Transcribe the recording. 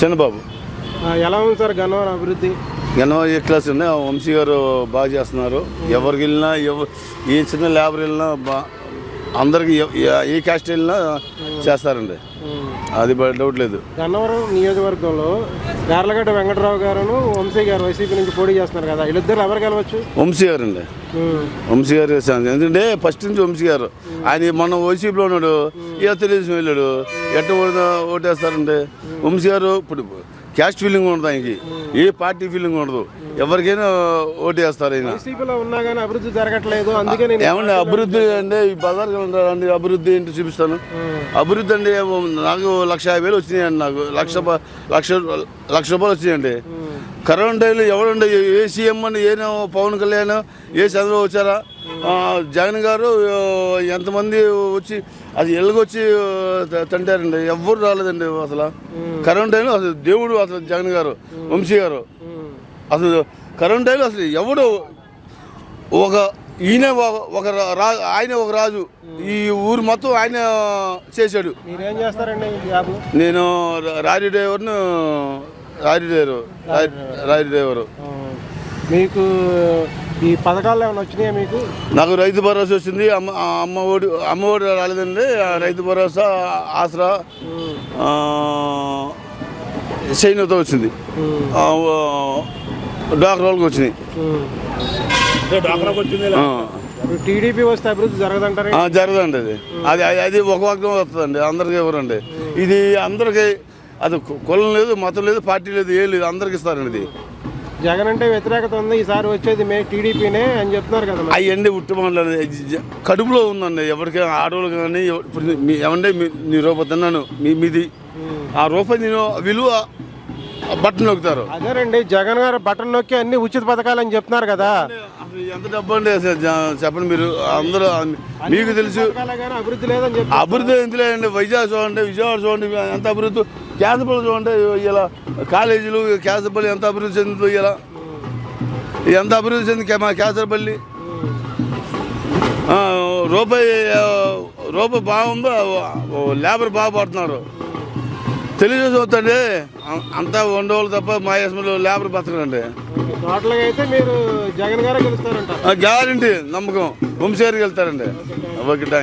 చిన్నబాబు ఎలా ఉంది సార్ గన్నవరం అభివృద్ధి? ఎన్నో ఏ క్లాస్ ఉన్నాయి ఆ వంశీ గారు బాగా చేస్తున్నారు. ఎవరికి వెళ్ళినా ఎవ ఏ చిన్న లేబర్ వెళ్ళినా బా అందరికి ఏ క్యాస్ట్ వెళ్ళినా చేస్తారండి. అది డౌట్ లేదు. గన్నవరం నియోజకవర్గంలో యార్లగడ్డ వెంకటరావు గారును వంశీ గారు వైసీపీ నుంచి పోటీ చేస్తున్నారు కదా. వీళ్ళిద్దరు ఎవరు గెలవచ్చు? వంశీ గారు అండి. వంశీ గారు ఎందుకంటే ఫస్ట్ నుంచి వంశీ గారు. ఆయన మొన్న వైసీపీలో ఉన్నాడు. ఇక తెలుగుదేశం వెళ్ళాడు. ఎట్ట ఓటు- ఓటేస్తారండి. వంశీ గారు ఇప్పుడు క్యాస్ట్ ఫీలింగ్ ఉండదు ఆయనకి. ఏ పార్టీ ఫీలింగ్ ఉండదు. ఎవరికైనా ఓటు వేస్తారు ఆయన. అభివృద్ధి జరగట్లేదు. ఏమండి అభివృద్ధి అంటే ఈ బజార్ అండి అభివృద్ధి ఏంటి చూపిస్తాను. అభివృద్ధి అండి ఏమో నాకు లక్ష యాభై వేలు వచ్చినాయండి నాకు. లక్ష లక్ష లక్ష రూపాయలు వచ్చినాయండి. కరోనా టైంలో ఎవడండి ఏ సీఎం అని ఏ పవన్ కళ్యాణ్ ఏ చంద్రబాబు వచ్చారా? జగన్ గారు ఎంతమంది వచ్చి అది ఎలుగొచ్చి తంటారండి ఎవ్వరు రాలేదండి అసలు. కరోనా టైంలో అసలు దేవుడు అసలు జగన్ గారు వంశీ గారు. అసలు కరోనా టైంలో అసలు ఎవడు ఒక ఈయన ఒక- ఒక రా ఆయన ఒక రాజు. ఈ ఊరు మొత్తం ఆయన చేశాడు. నేను రారీ డ్రైవర్ను రారీ డ్రైవరు రారీ- డ్రైవరు. మీకు ఈ పథకాలు ఏమైనా వచ్చినాయా మీకు? నాకు రైతు భరోసా వచ్చింది అమ్మ అమ్మ ఒడి అమ్మ ఒడి రాలేదండి ఆ రైతు భరోసా ఆసరా సైన్యతో వచ్చింది. వాళ్ళకి వచ్చినాయి. టీడీపీ వస్తే అభివృద్ధి జరగదంటారా? ఆ, జరగదండి అది. అది అది- అది ఒక వర్గం వస్తుందండి అందరికి ఇవ్వరండి ఇది అందరికి అది కులం లేదు మతం లేదు పార్టీ లేదు ఏం లేదు అందరికి ఇస్తారండి ఇది. జగన్ అంటే వ్యతిరేకత ఉంది ఈసారి వచ్చేది మే టీడీపీనే అని చెప్తున్నారు కదా. అవన్నీ ఉట్టి మాటలు కడుపులో ఉందండి ఎవరికి ఆడవాళ్ళు కానీ ఇప్పుడు మీ ఏమంటే మీ- నీ రూపాయి తిన్నాను మీ మీది. ఆ రూపాయి నేను విలువ ఆ బట్టన్ నొక్కుతారు అదేనండి జగన్ గారు బటన్ నొక్కి అన్ని ఉచిత పథకాలు అని చెప్తున్నారు కదా. ఎంత డబ్బు అండి చెప్పండి మీరు. అందరూ మీకు తెలుసు. అభివృద్ధి లేదని చెప్పి అభివృద్ధి ఎంత లేదండి? వైజాగ్ చూడండి విజయవాడ చూడండి ఎంత అభివృద్ధి. క్యాసపల్లి చూడండి ఇలా కాలేజీలు క్యాసపల్లి ఎంత అభివృద్ధి చెందుతుందో ఇలా. ఎంత అభివృద్ధి చెంది మా క్యాసరపల్లి ఆ, రూపాయి రూపాయి బాగుందో? లేబర్ బాగా పడుతున్నారు. తెలుగుదేశం వద్దండి అంతా ఉండవాళ్ళు తప్ప మా యశ్మలో లేబర్ బతకండి గ్యారంటీ నమ్మకం. వంశీగారికి వెళ్తారండి ఓకే థ్యాంక్